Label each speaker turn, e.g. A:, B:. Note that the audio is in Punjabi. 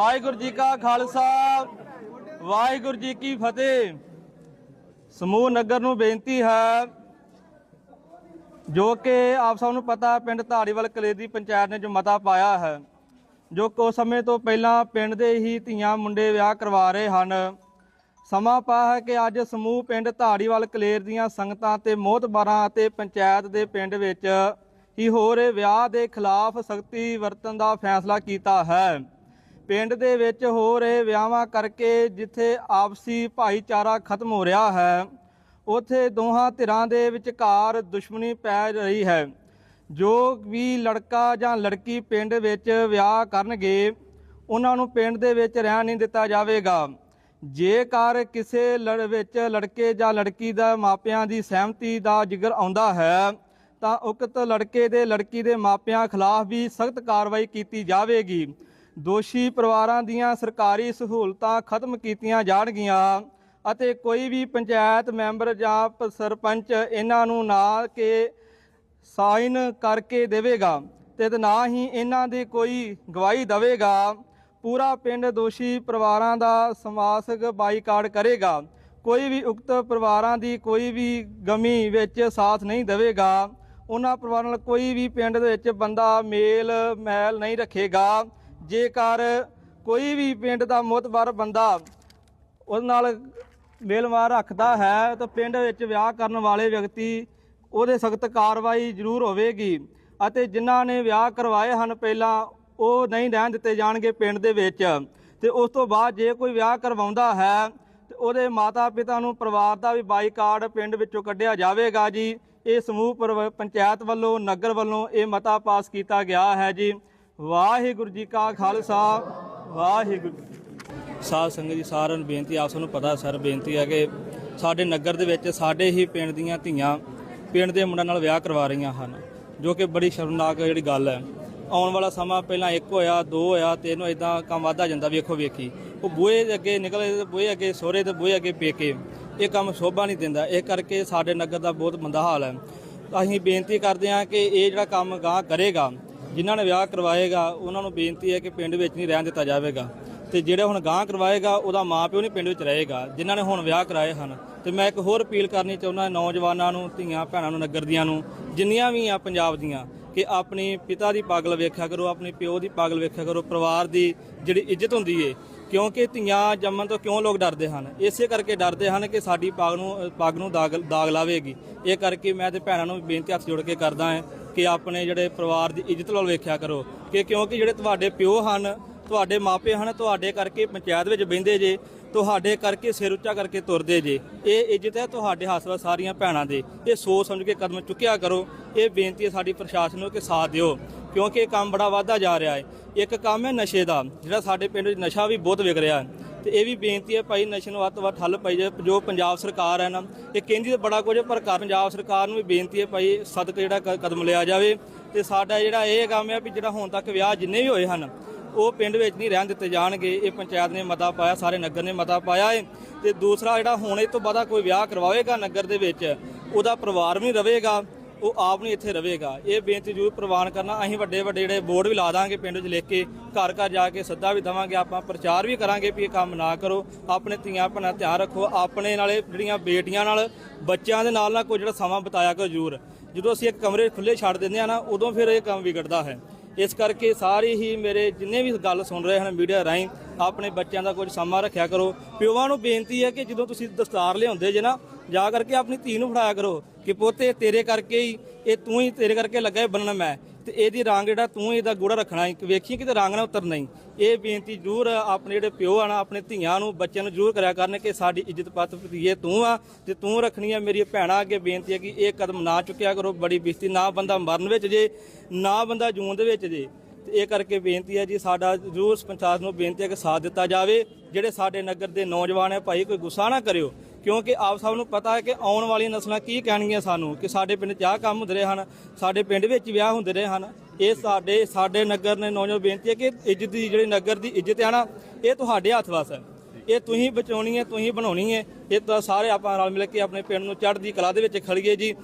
A: ਵਾਹਿਗੁਰੂ ਜੀ ਕਾ ਖਾਲਸਾ ਵਾਹਿਗੁਰੂ ਜੀ ਕੀ ਫਤਿਹ। ਸਮੂਹ ਨਗਰ ਨੂੰ ਬੇਨਤੀ ਹੈ ਜੋ ਕਿ ਆਪ ਸਭ ਨੂੰ ਪਤਾ ਹੈ, ਪਿੰਡ ਧਾਰੀਵਾਲ ਕਲੇਦੀ ਪੰਚਾਇਤ ਨੇ ਜੋ ਮਤਾ ਪਾਇਆ ਹੈ ਜੋ ਕੁਝ ਸਮੇਂ ਤੋਂ ਪਹਿਲਾਂ ਪਿੰਡ ਦੇ ਹੀ ਧੀਆਂ ਮੁੰਡੇ ਵਿਆਹ ਕਰਵਾ ਰਹੇ ਹਨ। ਸਮਾਂ ਪਾ ਹੈ ਕਿ ਅੱਜ ਸਮੂਹ ਪਿੰਡ ਧਾੜੀਵਾਲ ਕਲੇਰ ਦੀਆਂ ਸੰਗਤਾਂ ਤੇ ਮੋਹਤਬਾਰਾਂ ਅਤੇ ਪੰਚਾਇਤ ਦੇ ਪਿੰਡ ਵਿੱਚ ਹੀ ਹੋ ਰਹੇ ਵਿਆਹ ਦੇ ਖਿਲਾਫ ਸਖਤੀ ਵਰਤਣ ਦਾ ਫੈਸਲਾ ਕੀਤਾ ਹੈ। ਪਿੰਡ ਦੇ ਵਿੱਚ ਹੋ ਰਹੇ ਵਿਆਹਾਂ ਕਰਕੇ ਜਿੱਥੇ ਆਪਸੀ ਭਾਈਚਾਰਾ ਖਤਮ ਹੋ ਰਿਹਾ ਹੈ, ਉਥੇ ਦੋਹਾਂ ਧਿਰਾਂ ਦੇ ਵਿਚਕਾਰ ਦੁਸ਼ਮਣੀ ਪੈ ਰਹੀ ਹੈ। ਜੋ ਵੀ ਲੜਕਾ ਜਾਂ ਲੜਕੀ ਪਿੰਡ ਵਿੱਚ ਵਿਆਹ ਕਰਨਗੇ, ਉਹਨਾਂ ਨੂੰ ਪਿੰਡ ਦੇ ਵਿੱਚ ਰਹਿਣ ਨਹੀਂ ਦਿੱਤਾ ਜਾਵੇਗਾ। ਜੇਕਰ ਕਿਸੇ ਲੜ ਵਿੱਚ ਲੜਕੇ ਜਾਂ ਲੜਕੀ ਦਾ ਮਾਪਿਆਂ ਦੀ ਸਹਿਮਤੀ ਦਾ ਜ਼ਿਕਰ ਆਉਂਦਾ ਹੈ, ਤਾਂ ਉਕਤ ਲੜਕੇ ਦੇ ਲੜਕੀ ਦੇ ਮਾਪਿਆਂ ਖਿਲਾਫ ਵੀ ਸਖਤ ਕਾਰਵਾਈ ਕੀਤੀ ਜਾਵੇਗੀ। ਦੋਸ਼ੀ ਪਰਿਵਾਰਾਂ ਦੀਆਂ ਸਰਕਾਰੀ ਸਹੂਲਤਾਂ ਖਤਮ ਕੀਤੀਆਂ ਜਾਣਗੀਆਂ ਅਤੇ ਕੋਈ ਵੀ ਪੰਚਾਇਤ ਮੈਂਬਰ ਜਾਂ ਪ- ਸਰਪੰਚ ਇਹਨਾਂ ਨੂੰ ਨਾ ਕਿ ਸਾਈਨ ਕਰਕੇ ਦੇਵੇਗਾ ਤੇ ਨਾ ਹੀ ਇਹਨਾਂ ਦੀ ਕੋਈ ਗਵਾਹੀ ਦੇਵੇਗਾ। ਪੂਰਾ ਪਿੰਡ ਦੋਸ਼ੀ ਪਰਿਵਾਰਾਂ ਦਾ ਸਮਾਸਕ ਬਾਈਕਾਟ ਕਰੇਗਾ। ਕੋਈ ਵੀ ਉਕਤ ਪਰਿਵਾਰਾਂ ਦੀ ਕੋਈ ਵੀ ਗਮੀ ਵਿੱਚ ਸਾਥ ਨਹੀਂ ਦੇਵੇਗਾ। ਉਹਨਾਂ ਪਰਿਵਾਰਾਂ ਨਾਲ ਕੋਈ ਵੀ ਪਿੰਡ ਦੇ ਵਿੱਚ ਬੰਦਾ ਮੇਲ ਮਹਿਲ ਨਹੀਂ ਰੱਖੇਗਾ। ਜੇਕਰ ਕੋਈ ਵੀ ਪਿੰਡ ਦਾ ਮੁਤਬਰ ਬੰਦਾ ਉਹਦੇ ਨਾਲ ਮੇਲਮਾਰ ਰੱਖਦਾ ਹੈ, ਤਾਂ ਪਿੰਡ ਵਿੱਚ ਵਿਆਹ ਕਰਨ ਵਾਲੇ ਵਿਅਕਤੀ ਉਹਦੇ ਸਖਤ ਕਾਰਵਾਈ ਜ਼ਰੂਰ ਹੋਵੇਗੀ ਅਤੇ ਜਿਨ੍ਹਾਂ ਨੇ ਵਿਆਹ ਕਰਵਾਏ ਹਨ, ਪਹਿਲਾਂ ਉਹ ਨਹੀਂ ਰਹਿਣ ਦਿੱਤੇ ਜਾਣਗੇ ਪਿੰਡ ਦੇ ਵਿੱਚ। ਤੇ ਉਸ ਤੋਂ ਬਾਅਦ ਜੇ ਕੋਈ ਵਿਆਹ ਕਰਵਾਉਂਦਾ ਹੈ, ਤੇ ਉਹਦੇ ਮਾਤਾ ਪਿਤਾ ਨੂੰ ਪਰਿਵਾਰ ਦਾ ਵੀ ਬਾਈਕਾਟ ਪਿੰਡ ਵਿੱਚੋਂ ਕੱਢਿਆ ਜਾਵੇਗਾ ਜੀ। ਇਹ ਸਮੂਹ ਪਰਿਵ- ਪੰਚਾਇਤ ਵੱਲੋਂ, ਨਗਰ ਵੱਲੋਂ ਇਹ ਮਤਾ ਪਾਸ ਕੀਤਾ ਗਿਆ ਹੈ ਜੀ। ਵਾਹਿਗੁਰੂ ਜੀ ਕਾ ਖਾਲਸਾ, ਵਾਹਿਗੁਰੂ ਸਾਧ ਸੰਗਤ ਜੀ, ਸਾਰਿਆਂ ਨੂੰ ਬੇਨਤੀ, ਆਪ ਸਭ ਨੂੰ ਪਤਾ, ਸਰ, ਬੇਨਤੀ ਹੈ ਕਿ ਸਾਡੇ ਨਗਰ ਦੇ ਵਿੱਚ ਸਾਡੇ ਹੀ ਪਿੰਡ ਦੀਆਂ ਧੀਆਂ ਪਿੰਡ ਦੇ ਮੁੰਡਿਆਂ ਨਾਲ ਵਿਆਹ ਕਰਵਾ ਰਹੀਆਂ ਹਨ, ਜੋ ਕਿ ਬੜੀ ਸ਼ਰਮਨਾਕ ਜਿਹੜੀ ਗੱਲ ਹੈ। ਆਉਣ ਵਾਲਾ ਸਮਾਂ ਪਹਿਲਾਂ ਇੱਕ ਹੋਇਆ, ਦੋ ਹੋਇਆ ਤਿੰਨ ਇਦਾਂ ਕੰਮ ਵਧਦਾ ਜਾਂਦਾ, ਵੇਖੋ, ਵੇਖੀ। ਉਹ ਬੂਹੇ ਦੇ ਅੱਗੇ ਨਿਕਲੇ, ਤੇ ਬੂਹੇ ਅੱਗੇ ਸੋਹਰੇ, ਤੇ ਬੂਹੇ ਅੱਗੇ ਪੇਕੇ। ਇਹ ਕੰਮ ਸ਼ੋਭਾ ਨਹੀਂ ਦਿੰਦਾ। ਇਹ ਕਰਕੇ ਸਾਡੇ ਨਗਰ ਦਾ ਬਹੁਤ ਮੰਦਾ ਹਾਲ ਹੈ। ਅਸੀਂ ਬੇਨਤੀ ਕਰਦੇ ਹਾਂ ਕਿ ਇਹ ਜਿਹੜਾ ਕੰਮ ਗਾਂ ਕਰੇਗਾ ਜਿਨ੍ਹਾਂ ਨੇ ਵਿਆਹ ਕਰਵਾਏਗਾ, ਉਹਨਾਂ ਨੂੰ ਬੇਨਤੀ ਹੈ ਕਿ ਪਿੰਡ ਵਿੱਚ ਨਹੀਂ ਰਹਿਣ ਦਿੱਤਾ ਜਾਵੇਗਾ। ਤੇ ਜਿਹੜਾ ਹੁਣ ਗਾਂ ਕਰਵਾਏਗਾ, ਉਹਦਾ ਮਾਪਿਓ ਨਹੀਂ ਪਿੰਡ ਵਿੱਚ ਰਹੇਗਾ, ਜਿਨ੍ਹਾਂ ਨੇ ਹੁਣ ਵਿਆਹ ਕਰਾਏ ਹਨ। ਤੇ ਮੈਂ ਇੱਕ ਹੋਰ ਅਪੀਲ ਕਰਨੀ ਚਾਹੁੰਦਾ ਨੌਜਵਾਨਾਂ ਨੂੰ, ਧੀਆਂ ਭੈਣਾਂ ਨੂੰ ਨਗਰ ਦੀਆਂ ਨੂੰ, ਜਿੰਨੀਆਂ ਵੀ ਆ ਪੰਜਾਬ ਦੀਆਂ, ਕਿ ਆਪਣੀ ਪਿਤਾ ਦੀ ਪਾਗਲ ਵੇਖਿਆ ਕਰੋ, ਆਪਣੇ ਪਿਓ ਦੀ ਪਾਗਲ ਵੇਖਿਆ ਕਰੋ, ਪਰਿਵਾਰ ਦੀ ਜਿਹੜੀ ਇੱਜ਼ਤ ਹੁੰਦੀ ਏ ਕਿਉਂਕਿ ਧੀਆਂ ਜੰਮਣ ਤੋਂ ਕਿਉਂ ਲੋਕ ਡਰਦੇ ਹਨ? ਇਸੇ ਕਰਕੇ ਡਰਦੇ ਹਨ ਕਿ ਸਾਡੀ ਪੱਗ ਨੂੰ ਪੱਗ ਨੂੰ ਦਾਗ ਦਾਗ ਲਾਵੇਗੀ। ਇਹ ਕਰਕੇ ਮੈਂ ਤੇ ਭੈਣਾਂ ਨੂੰ ਬੇਨਤੀ ਹੱਥ ਜੋੜ ਕੇ ਕਰਦਾ ਹਾਂ ਕਿ ਆਪਣੇ ਜਿਹੜੇ ਪਰਿਵਾਰ ਦੀ ਇੱਜ਼ਤ ਵੱਲ ਵੇਖਿਆ ਕਰੋ। ਕਿ ਕਿਉਂਕਿ ਜਿਹੜੇ ਤੁਹਾਡੇ ਪਿਓ ਹਨ, ਤੁਹਾਡੇ ਮਾਪੇ ਹਨ, ਤੁਹਾਡੇ ਕਰਕੇ ਪੰਚਾਇਤ ਵਿੱਚ ਬਹਿੰਦੇ ਜੇ, ਤੁਹਾਡੇ ਕਰਕੇ ਸਿਰ ਉੱਚਾ ਕਰਕੇ ਤੁਰਦੇ ਜੇ, ਇਹ ਇੱਜ਼ਤ ਹੈ ਤੁਹਾਡੇ ਹੱਥ ਸਾਰੀਆਂ ਭੈਣਾਂ ਦੇ। ਇਹ ਸੋਚ ਸਮਝ ਕੇ ਕਦਮ ਚੁੱਕਿਆ ਕਰੋ। ਇਹ ਬੇਨਤੀ ਹੈ ਸਾਡੀ ਪ੍ਰਸ਼ਾਸਨ ਨੂੰ ਕਿ ਸਾਥ ਦਿਓ। ਕਿਉਂਕਿ ਇਹ ਕੰਮ ਬੜਾ ਵਾਧਾ ਜਾ ਰਿਹਾ ਹੈ। ਇੱਕ ਕੰਮ ਹੈ ਨਸ਼ੇ ਦਾ ਜਿਹੜਾ ਸਾਡੇ ਪਿੰਡ ਵਿੱਚ ਨਸ਼ਾ ਵੀ ਬਹੁਤ ਵਿਕ ਰਿਹਾ ਹੈ। ਤੇ ਇਹ ਵੀ ਬੇਨਤੀ ਹੈ ਭਾਈ ਨਸ਼ੇ ਨੂੰ ਵੱਧ ਤੋਂ ਵੱਧ ਠੱਲ ਪਾਈ ਜਾਵੇ। ਜੋ ਪੰਜਾਬ ਸਰਕਾਰ ਹੈ ਨਾ ਇਹ ਕਹਿੰਦੀ ਤਾਂ ਬੜਾ ਕੁਝ ਹੈ, ਪਰ ਪੰਜਾਬ ਸਰਕਾਰ ਨੂੰ ਵੀ ਬੇਨਤੀ ਹੈ ਭਾਈ ਸਦਕ ਜਿਹੜਾ ਕ- ਕਦਮ ਲਿਆ ਜਾਵੇ। ਤੇ ਸਾਡਾ ਜਿਹੜਾ ਇਹ ਕੰਮ ਹੈ ਵੀ ਜਿਹੜਾ ਹੁਣ ਤੱਕ ਵਿਆਹ ਜਿੰਨੇ ਵੀ ਹੋਏ ਹਨ ਉਹ ਪਿੰਡ ਵਿੱਚ ਨਹੀਂ ਰਹਿਣ ਦਿੱਤੇ ਜਾਣਗੇ। ਇਹ ਪੰਚਾਇਤ ਨੇ ਮਤਾ ਪਾਇਆ ਸਾਰੇ ਨਗਰ ਨੇ ਮਤਾ ਪਾਇਆ ਹੈ ਤੇ ਦੂਸਰਾ ਜਿਹੜਾ ਹੁਣ ਇਹ ਤੋਂ ਬਾਅਦ ਕੋਈ ਵਿਆਹ ਕਰਵਾਵੇਗਾ ਨਗਰ ਦੇ ਵਿੱਚ ਉਹਦਾ ਪਰਿਵਾਰ ਵੀ ਨਹੀਂ ਰਵੇਗਾ। ਉਹ ਆਪ ਨਹੀਂ ਇੱਥੇ ਰਵੇਗਾ ਇਹ ਬੇਨਤੀ ਜ਼ਰੂਰ ਪ੍ਰਵਾਨ ਕਰਨਾ। ਅਸੀਂ ਵੱਡੇ ਵੱਡੇ ਜਿਹੜੇ ਬੋਰਡ ਵੀ ਲਾ ਦਾਂਗੇ ਪਿੰਡ ਵਿੱਚ ਲਿਖ ਕੇ, ਘਰ ਘਰ ਜਾ ਕੇ ਸੱਦਾ ਵੀ ਦਵਾਂਗੇ। ਆਪਾਂ ਪ੍ਰਚਾਰ ਵੀ ਕਰਾਂਗੇ ਵੀ ਇਹ ਕੰਮ ਨਾ ਕਰੋ। ਆਪਣੇ ਧੀਆਂ ਭੈਣਾਂ ਧਿਆਨ ਰੱਖੋ। ਆਪਣੇ ਨਾਲੇ ਜਿਹੜੀਆਂ ਬੇਟੀਆਂ ਨਾਲ, ਬੱਚਿਆਂ ਦੇ ਨਾਲ ਨਾ ਕੋਈ ਜਿਹੜਾ ਸਮਾਂ ਬਿਤਾਇਆ ਕਰੋ ਜ਼ਰੂਰ। ਜਦੋਂ ਅਸੀਂ ਇੱਕ ਕਮਰੇ ਖੁੱਲੇ ਛੱਡ ਦਿੰਦੇ ਆ ਨਾ, ਉਦੋਂ ਫਿਰ ਇਹ ਕੰਮ ਵਿਗੜਦਾ ਹੈ। ਇਸ ਕਰਕੇ ਸਾਰੇ ਹੀ ਮੇਰੇ ਜਿੰਨੇ ਵੀ ਗੱਲ ਸੁਣ ਰਹੇ ਹਨ ਮੀਡੀਆ ਰਾਹੀਂ, ਆਪਣੇ ਬੱਚਿਆਂ ਦਾ ਕੁਝ ਸਮਾਂ ਰੱਖਿਆ ਕਰੋ। ਪਿਓਾਂ ਨੂੰ ਬੇਨਤੀ ਹੈ ਕਿ ਜਦੋਂ ਤੁਸੀਂ ਦਸਤਾਰ ਲਿਆਉਂਦੇ ਜੇ ਨਾ, ਜਾ ਕਰਕੇ ਆਪਣੀ ਧੀ ਨੂੰ ਫੜਾਇਆ ਕਰੋ ਕਿ ਪੋਤੇ ਤੇਰੇ ਕਰਕੇ ਹੀ, ਇਹ ਤੂੰ ਹੀ ਤੇਰੇ ਕਰਕੇ ਲੱਗਾ ਹੈ ਬੰਨਣਾ ਮੈਂ। ਤੇ ਇਹਦੀ ਰੰਗ ਜਿਹੜਾ ਤੂੰ ਇਹਦਾ ਗੂੜਾ ਰੱਖਣਾ ਹੈ ਕਿ ਵੇਖੀ ਕਿਤੇ ਰੰਗ ਨਾ ਉਤਰ ਨਹੀਂ ਇਹ ਬੇਨਤੀ ਜ਼ਰੂਰ ਆਪਣੇ ਜਿਹੜੇ ਪਿਓ ਆ ਨਾ, ਆਪਣੇ ਧੀਆਂ ਨੂੰ, ਬੱਚਿਆਂ ਨੂੰ ਜ਼ਰੂਰ ਕਰਿਆ ਕਰਨ ਕਿ ਸਾਡੀ ਇੱਜ਼ਤ ਪੱਤ ਭਤੀਏ ਤੂੰ ਆ ਤੇ ਤੂੰ ਰੱਖਣੀ ਆ ਮੇਰੀ ਭੈਣਾਂ ਅੱਗੇ ਬੇਨਤੀ ਹੈ ਕਿ ਇਹ ਕਦਮ ਨਾ ਚੁੱਕਿਆ ਕਰੋ, ਬੜੀ ਬੇਇੱਜ਼ਤੀ, ਨਾ ਬੰਦਾ ਮਰਨ ਵਿੱਚ ਜੇ, ਨਾ ਬੰਦਾ ਜੂਨ ਦੇ ਵਿੱਚ ਜੇ। ਤੇ ਇਹ ਕਰਕੇ ਬੇਨਤੀ ਹੈ ਜੀ, ਸਾਡਾ ਜ਼ਰੂਰ ਪੰਚਾਇਤ ਨੂੰ ਬੇਨਤੀ ਹੈ ਕਿ ਸਾਥ ਦਿੱਤਾ ਜਾਵੇ। ਜਿਹੜੇ ਸਾਡੇ ਨਗਰ ਦੇ ਨੌਜਵਾਨ ਹੈ, ਭਾਈ ਕੋਈ ਗੁੱਸਾ ਨਾ ਕਰਿਓ। ਕਿਉਂਕਿ ਆਪ ਸਭ ਨੂੰ ਪਤਾ ਹੈ ਕਿ ਆਉਣ ਵਾਲੀਆਂ ਨਸਲਾਂ ਕੀ ਕਹਿਣਗੀਆਂ ਸਾਨੂੰ, ਕਿ ਸਾਡੇ ਪਿੰਡ 'ਚ ਆਹ ਕੰਮ ਹੁੰਦੇ ਰਹੇ ਹਨ, ਸਾਡੇ ਪਿੰਡ ਵਿੱਚ ਵਿਆਹ ਹੁੰਦੇ ਰਹੇ ਹਨ। ਇਹ ਸਾਡੇ ਸਾਡੇ ਨਗਰ ਨੇ ਨੌਜਵਾਨ ਬੇਨਤੀ ਹੈ ਕਿ ਇੱਜ਼ਤ ਦੀ ਜਿਹੜੀ ਨਗਰ ਦੀ ਇੱਜ਼ਤ ਹੈ ਨਾ, ਇਹ ਤੁਹਾਡੇ ਹੱਥ ਵਸ ਹੈ। ਇਹ ਤੁਸੀਂ ਬਚਾਉਣੀ ਹੈ, ਤੁਸੀਂ ਬਣਾਉਣੀ ਹੈ। ਇਹ ਤਾਂ ਸਾਰੇ ਆਪਾਂ ਰਲ ਮਿਲ ਕੇ ਆਪਣੇ ਪਿੰਡ ਨੂੰ ਚੜ੍ਹਦੀ ਕਲਾ ਦੇ ਵਿੱਚ ਖੜੀਏ ਜੀ।